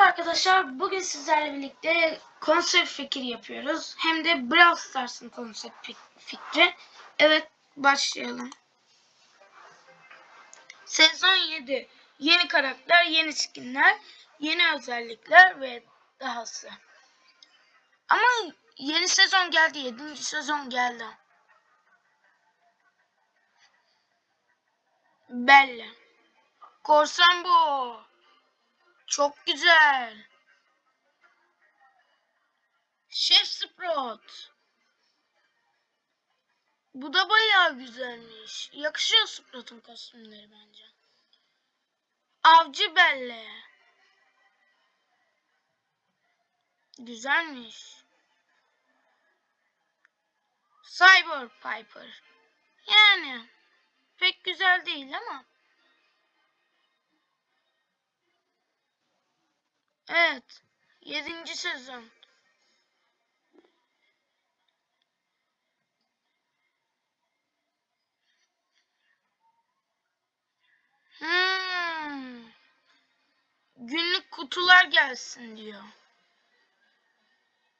Merhaba arkadaşlar. Bugün sizlerle birlikte konsept fikri yapıyoruz. Hem de Brawl Stars'ın konsept fik- fikri. Evet, başlayalım. Sezon 7. Yeni karakter, yeni skinler, yeni özellikler ve dahası. Ama yeni sezon geldi. 7. sezon geldi. Bella. Korsan bu. Çok güzel. Chef Sprout. Bu da bayağı güzelmiş. Yakışıyor Sprout'un kostümleri bence. Avcı Belle. Güzelmiş. Cyber Piper. Yani pek güzel değil ama. Evet. Yedinci sezon. Hmm. Günlük kutular gelsin diyor.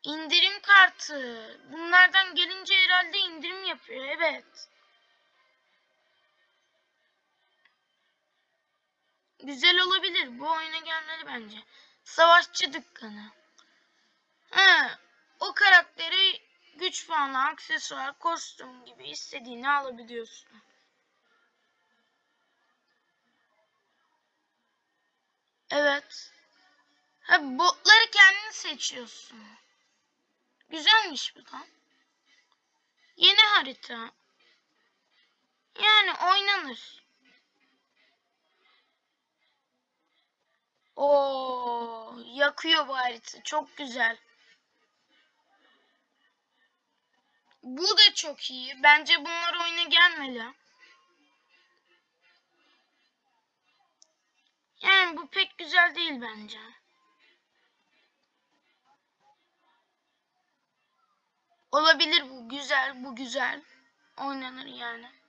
İndirim kartı. Bunlardan gelince herhalde indirim yapıyor. Evet. Güzel olabilir. Bu oyuna gelmeli bence. Savaşçı dükkanı. He, o karakteri güç puanı, aksesuar, kostüm gibi istediğini alabiliyorsun. Evet. Ha, botları kendin seçiyorsun. Güzelmiş bu da. Yeni harita. Yani oynanır. Oo, yakıyor bu harita. Çok güzel. Bu da çok iyi. Bence bunlar oyuna gelmeli. Yani bu pek güzel değil bence. Olabilir bu güzel, bu güzel. Oynanır yani.